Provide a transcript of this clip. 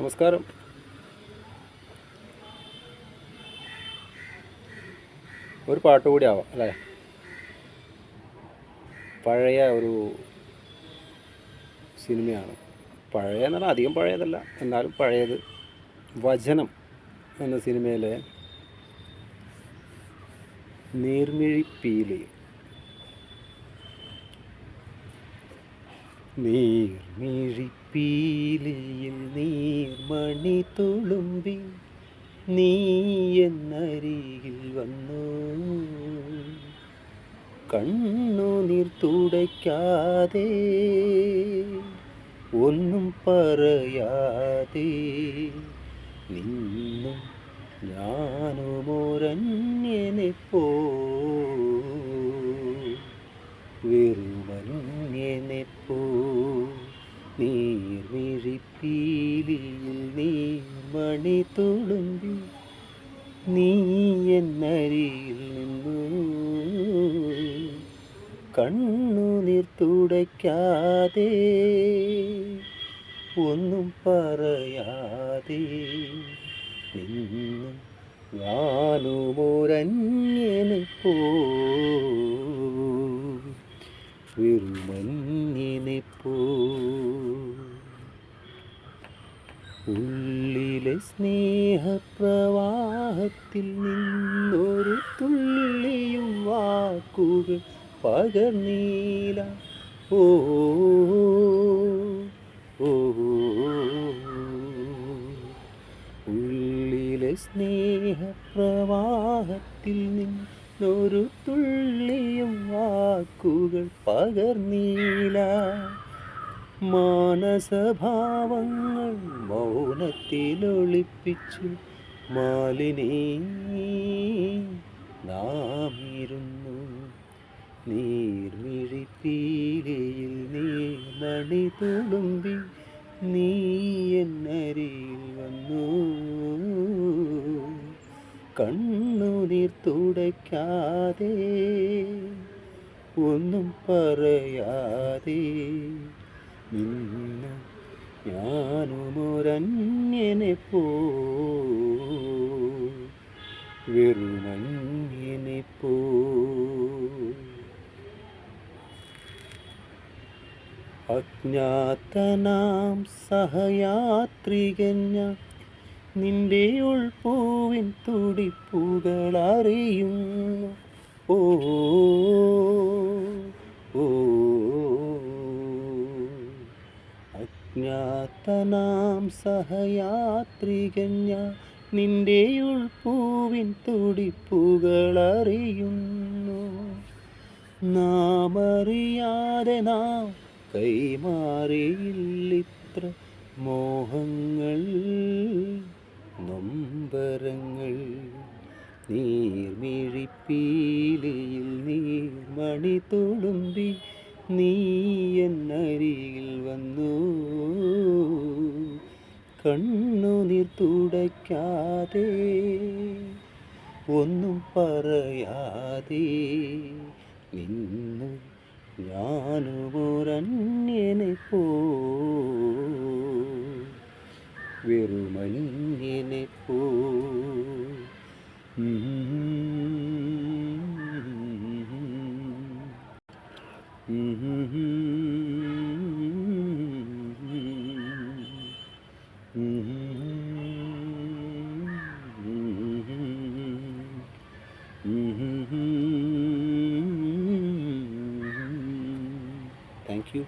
നമസ്കാരം. ഒരു പാട്ട് കൂടി ആവാം അല്ലേ? പഴയ ഒരു സിനിമയാണ്. പഴയ എന്ന് പറഞ്ഞാൽ അധികം പഴയതല്ല എന്നാലും പഴയത് വചനം എന്ന സിനിമയിലെ നീർമിഴി നീർമിഴിപ്പീലി. നീർമിഴിപ്പീലിയിൽ നീർമണി തുളുമ്പി നീ എന്നരികിൽ വന്നു. കണ്ണുനീർ തുടയ്ക്കാതെ ഒന്നും പറയാതെ നിന്നും ഞാനുമോരന്യനെപ്പോ പോ നീർമിഴിപ്പീലിയിൽ നീർമണി തുളുമ്പി നീ എന്നരിയിൽ നിന്നു കണ്ണുനീർ തുടയ്ക്കാതെ ഒന്നും പറയാതെ നിന്നു ഞാനുമൊരന്യനെ പോ. ഉള്ളിലെ സ്നേഹപ്രവാഹത്തിൽ നിന്നൊരു തുള്ളിയും വാക്കുകൾ പകർന്നീല. ഓ ഉള്ളിലെ സ്നേഹപ്രവാഹത്തിൽ നിന്നൊരു തുള്ളിയും വാക്കുകൾ പകർന്നീല. മാനസഭാവങ്ങൾ മൗനത്തിലൊളിപ്പിച്ചു. മാലിനി നാമിരുന്നു. നീ നീർമണി തുളുമ്പി നീ എന്നരിയിൽ വന്നു. കണ്ണുനീർ തുടയ്ക്കാതെ ഒന്നും പറയാതെ നിന്നു ഞാനുമൊരന്യനെ പോ വെറുമന്യനെ പോ അജ്ഞാതനാം സഹയാത്രികഞ്ഞ നിന്റെ ഉൾപ്പൂവിൻ തുടിപ്പുകൾ അറിയുന്നു ഓ അജ്ഞാതനാം സഹയാത്രികഞ്ഞ നിന്റെ ഉൾപ്പൂവിൻ തുടിപ്പുകളറിയുന്നു. നാം അറിയാതെ നാം കൈമാറിയില്ലിത്ര മോഹങ്ങൾ നൊമ്പരങ്ങൾ നീർമിഴിപ്പീലിയിൽ നീർമണി തുളുമ്പി നീ എന്നരികിൽ കണ്ണുനീർ തുടയ്ക്കാതെ ഒന്നും പറയാതെ നിന്നു ഞാനുമൊരന്യനെ പോ വെറുമന്യനെ പോ Thank you.